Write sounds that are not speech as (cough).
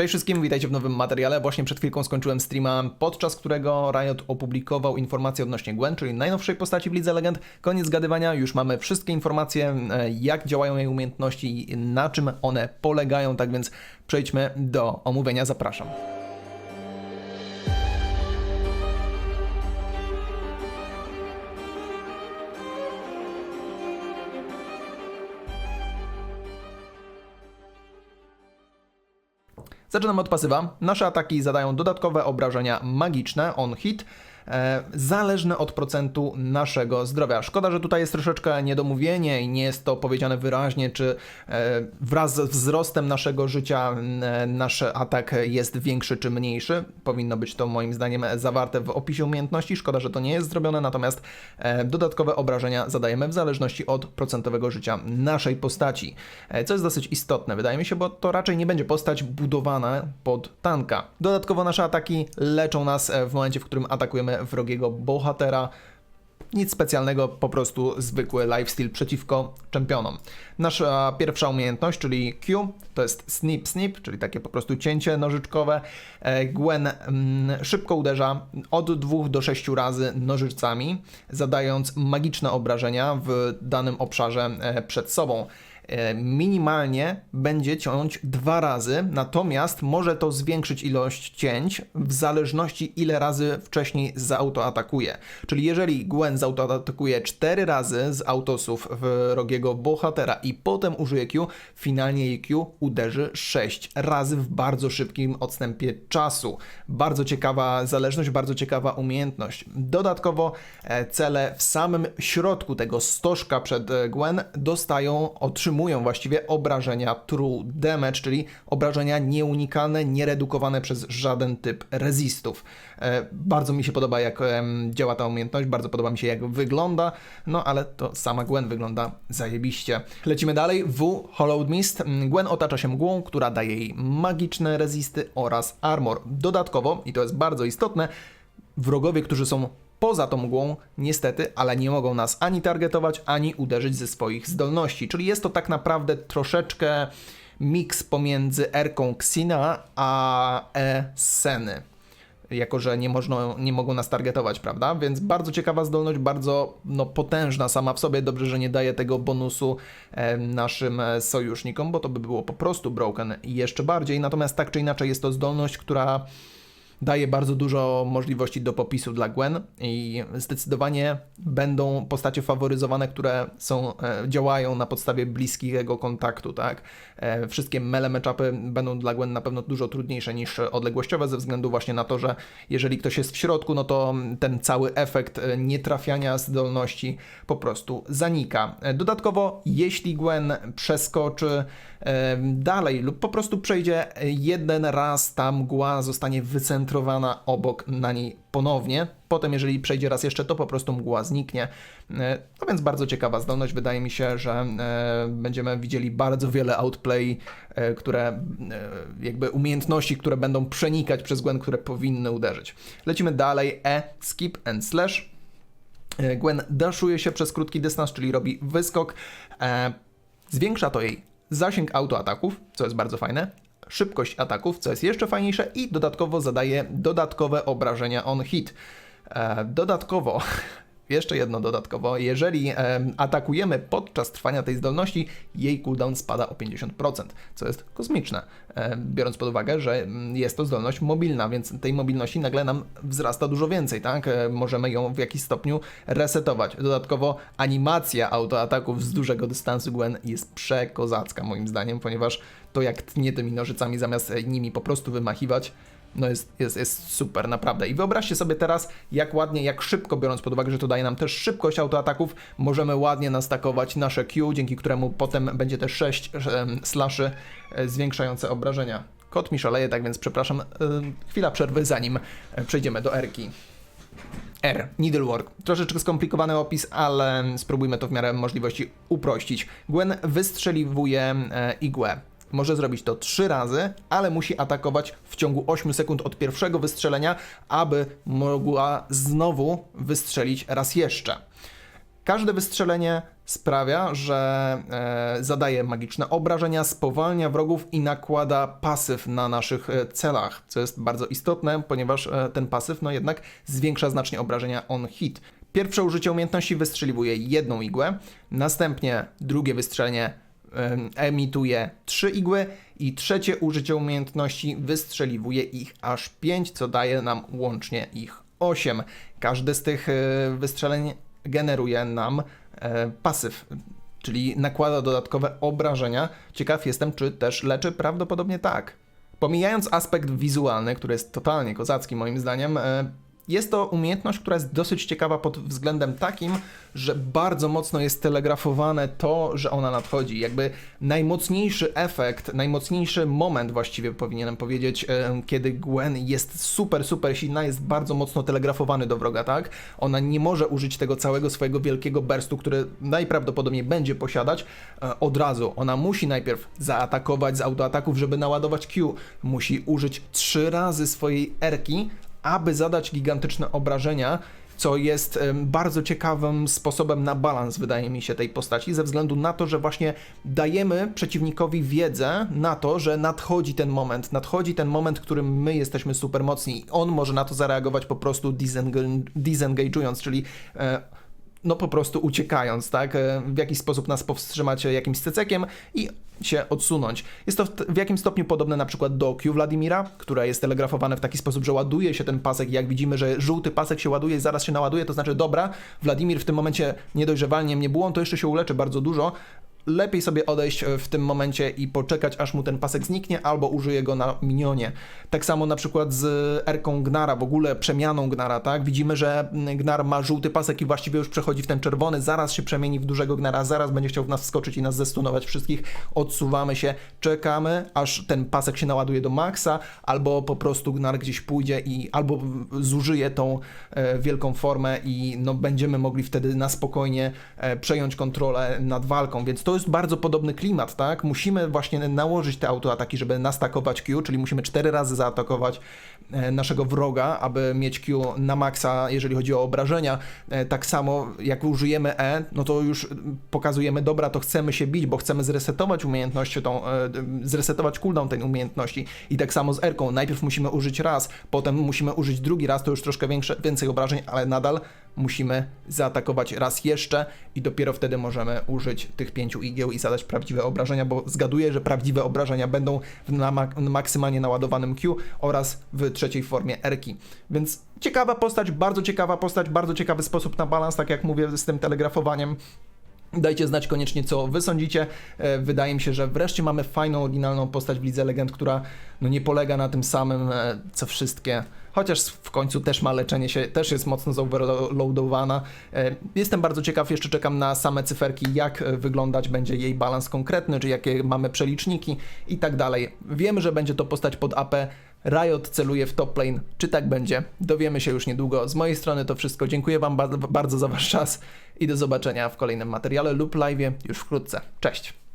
Cześć wszystkim, witajcie w nowym materiale. Właśnie przed chwilką skończyłem streama, podczas którego Riot opublikował informacje odnośnie Gwen, czyli najnowszej postaci w Lidze Legend. Koniec zgadywania, już mamy wszystkie informacje, e, jak działają jej umiejętności i na czym one polegają, tak więc przejdźmy do omówienia, zapraszam. Zaczynamy od pasywa. Nasze ataki zadają dodatkowe obrażenia magiczne on hit, zależne od procentu naszego zdrowia. Szkoda, że tutaj jest troszeczkę niedomówienie i nie jest to powiedziane wyraźnie, czy e, wraz z wzrostem naszego życia e, nasz atak jest większy czy mniejszy. Powinno być to moim zdaniem zawarte w opisie umiejętności. Szkoda, że to nie jest zrobione, natomiast e, dodatkowe obrażenia zadajemy w zależności od procentowego życia naszej postaci. E, Co jest dosyć istotne, wydaje mi się, bo to raczej nie będzie postać budowana pod tanka. Dodatkowo nasze ataki leczą nas e, w momencie, w którym atakujemy wrogiego bohatera. Nic specjalnego, po prostu zwykły lifesteal przeciwko czempionom. Nasza pierwsza umiejętność, czyli Q, to jest snip snip, czyli takie po prostu cięcie nożyczkowe. E, Gwen mm, szybko uderza od 2 do 6 razy nożyczcami, zadając magiczne obrażenia w danym obszarze e, przed sobą minimalnie będzie ciąć dwa razy, natomiast może to zwiększyć ilość cięć w zależności ile razy wcześniej zautoatakuje. Czyli jeżeli Gwen zautoatakuje 4 razy z autosów w rogiego bohatera i potem użyje Q, finalnie jej Q uderzy 6 razy w bardzo szybkim odstępie czasu. Bardzo ciekawa zależność, bardzo ciekawa umiejętność. Dodatkowo e, cele w samym środku tego stożka przed e, Gwen dostają, otrzymują właściwie obrażenia true damage, czyli obrażenia nieunikalne, nieredukowane przez żaden typ rezistów. E, Bardzo mi się podoba jak działa ta umiejętność, bardzo podoba mi się jak wygląda, no ale to sama Gwen wygląda zajebiście. Lecimy dalej, W, Hollowed Mist. Mm, Gwen otacza się mgłą, która daje jej magiczne rezisty oraz armor. Dodatkowo, i to jest bardzo istotne, wrogowie, którzy są poza tą mgłą, niestety, ale nie mogą nas ani targetować, ani uderzyć ze swoich zdolności. Czyli jest to tak naprawdę troszeczkę miks pomiędzy Erką Xina a E Seny. Jako, że nie, można, nie mogą nas targetować, prawda? Więc bardzo ciekawa zdolność, bardzo no, potężna sama w sobie. Dobrze, że nie daje tego bonusu e, naszym e, sojusznikom, bo to by było po prostu broken jeszcze bardziej. Natomiast tak czy inaczej jest to zdolność, która daje bardzo dużo możliwości do popisu dla Gwen i zdecydowanie będą postacie faworyzowane, które są, e, działają na podstawie bliskiego kontaktu, tak? E, wszystkie mele matchupy będą dla Gwen na pewno dużo trudniejsze niż odległościowe ze względu właśnie na to, że jeżeli ktoś jest w środku, no to ten cały efekt e, nietrafiania zdolności po prostu zanika. Dodatkowo, jeśli Gwen przeskoczy dalej lub po prostu przejdzie jeden raz, ta mgła zostanie wycentrowana obok na niej ponownie. Potem, jeżeli przejdzie raz jeszcze, to po prostu mgła zniknie. E, No więc bardzo ciekawa zdolność. Wydaje mi się, że e, będziemy widzieli bardzo wiele outplay, e, które jakby umiejętności, które będą przenikać przez Gwen, które powinny uderzyć. Lecimy dalej. E, skip and slash. Gwen daszuje się przez krótki dystans, czyli robi wyskok. Zwiększa to jej zasięg autoataków, co jest bardzo fajne, szybkość ataków, co jest jeszcze fajniejsze i dodatkowo zadaje dodatkowe obrażenia on hit. E, Dodatkowo, (laughs) jeszcze jedno dodatkowo, jeżeli em, atakujemy podczas trwania tej zdolności, jej cooldown spada o 50%, co jest kosmiczne, e, biorąc pod uwagę, że mm, jest to zdolność mobilna, więc tej mobilności nagle nam wzrasta dużo więcej, tak? E, Możemy ją w jakiś stopniu resetować. Dodatkowo animacja autoataków z dużego dystansu Gwen jest przekozacka moim zdaniem, ponieważ to jak tnie tymi nożycami zamiast e, nimi po prostu wymachiwać, no jest, jest, jest super, naprawdę. I wyobraźcie sobie teraz, jak ładnie, jak szybko, biorąc pod uwagę, że to daje nam też szybkość autoataków, możemy ładnie nastakować nasze Q, dzięki któremu potem będzie też 6 em, slashy e, zwiększające obrażenia. Kot mi szaleje, tak więc przepraszam, e, chwila przerwy, zanim e, przejdziemy do Erki. R. Needlework. Troszeczkę skomplikowany opis, ale spróbujmy to w miarę możliwości uprościć. Gwen wystrzeliwuje igłę. Może zrobić to trzy razy, ale musi atakować w ciągu 8 sekund od pierwszego wystrzelenia, aby mogła znowu wystrzelić raz jeszcze. Każde wystrzelenie sprawia, że e, zadaje magiczne obrażenia, spowalnia wrogów i nakłada pasyw na naszych e, celach, co jest bardzo istotne, ponieważ e, ten pasyw no jednak zwiększa znacznie obrażenia on hit. Pierwsze użycie umiejętności wystrzeliwuje jedną igłę, następnie drugie wystrzelenie emituje trzy igły i trzecie użycie umiejętności wystrzeliwuje ich aż 5, co daje nam łącznie ich 8. Każdy z tych e, wystrzeleń generuje nam e, pasyw, czyli nakłada dodatkowe obrażenia. Ciekaw jestem, czy też leczy? Prawdopodobnie tak. Pomijając aspekt wizualny, który jest totalnie kozacki moim zdaniem, e, jest to umiejętność, która jest dosyć ciekawa pod względem takim, że bardzo mocno jest telegrafowane to, że ona nadchodzi. Jakby najmocniejszy efekt, najmocniejszy moment właściwie powinienem powiedzieć, e, kiedy Gwen jest super, super silna, jest bardzo mocno telegrafowany do wroga, tak? Ona nie może użyć tego całego swojego wielkiego burstu, który najprawdopodobniej będzie posiadać e, od razu. Ona musi najpierw zaatakować z autoataków, żeby naładować Q. Musi użyć trzy razy swojej erki, aby zadać gigantyczne obrażenia, co jest bardzo ciekawym sposobem na balans, wydaje mi się, tej postaci, ze względu na to, że właśnie dajemy przeciwnikowi wiedzę na to, że nadchodzi ten moment, nadchodzi ten moment, w którym my jesteśmy super mocni i on może na to zareagować po prostu diseng- disengage'ując, czyli e, no po prostu uciekając, tak? E, W jakiś sposób nas powstrzymać jakimś cecekiem i się odsunąć. Jest to w, w jakimś stopniu podobne na przykład do Q Wladimira, które jest telegrafowane w taki sposób, że ładuje się ten pasek i jak widzimy, że żółty pasek się ładuje i zaraz się naładuje, to znaczy dobra, Wladimir w tym momencie nie dość, że walnie mnie bułą, to jeszcze się uleczy bardzo dużo, lepiej sobie odejść e, w tym momencie i poczekać, aż mu ten pasek zniknie, albo użyje go na minionie. Tak samo na przykład z Erką Gnara, w ogóle przemianą Gnara, tak? Widzimy, że mm, Gnar ma żółty pasek i właściwie już przechodzi w ten czerwony, zaraz się przemieni w dużego Gnara, zaraz będzie chciał w nas wskoczyć i nas zestunować wszystkich. Odsuwamy się, czekamy, aż ten pasek się naładuje do maksa, albo po prostu Gnar gdzieś pójdzie i albo zużyje tą e, wielką formę i no, będziemy mogli wtedy na spokojnie e, przejąć kontrolę nad walką, więc to jest bardzo podobny klimat, tak? Musimy właśnie nałożyć te autoataki, żeby nastakować Q, czyli musimy cztery razy zaatakować e, naszego wroga, aby mieć Q na maksa, jeżeli chodzi o obrażenia. E, Tak samo jak użyjemy E, no to już pokazujemy, dobra, to chcemy się bić, bo chcemy zresetować umiejętność tą, e, zresetować cooldown tej umiejętności. I tak samo z Erką. Najpierw musimy użyć raz, potem musimy użyć drugi raz, to już troszkę większe, więcej obrażeń, ale nadal musimy zaatakować raz jeszcze i dopiero wtedy możemy użyć tych pięciu igieł i zadać prawdziwe obrażenia, bo zgaduję, że prawdziwe obrażenia będą w na mak- maksymalnie naładowanym Q oraz w trzeciej formie Erki. Więc ciekawa postać, bardzo ciekawa postać, bardzo ciekawy sposób na balans, tak jak mówię, z tym telegrafowaniem. Dajcie znać koniecznie, co wy sądzicie. E, Wydaje mi się, że wreszcie mamy fajną, oryginalną postać w Lidze Legend, która no, nie polega na tym samym, e, co wszystkie. Chociaż w końcu też ma leczenie się, też jest mocno zoverloadowana. E, Jestem bardzo ciekaw, jeszcze czekam na same cyferki, jak e, wyglądać będzie jej balans konkretny, czy jakie mamy przeliczniki i tak dalej. Wiem, że będzie to postać pod AP. Riot celuje w top lane. Czy tak będzie? Dowiemy się już niedługo. Z mojej strony to wszystko. Dziękuję Wam ba- bardzo za Wasz czas i do zobaczenia w kolejnym materiale lub live już wkrótce. Cześć!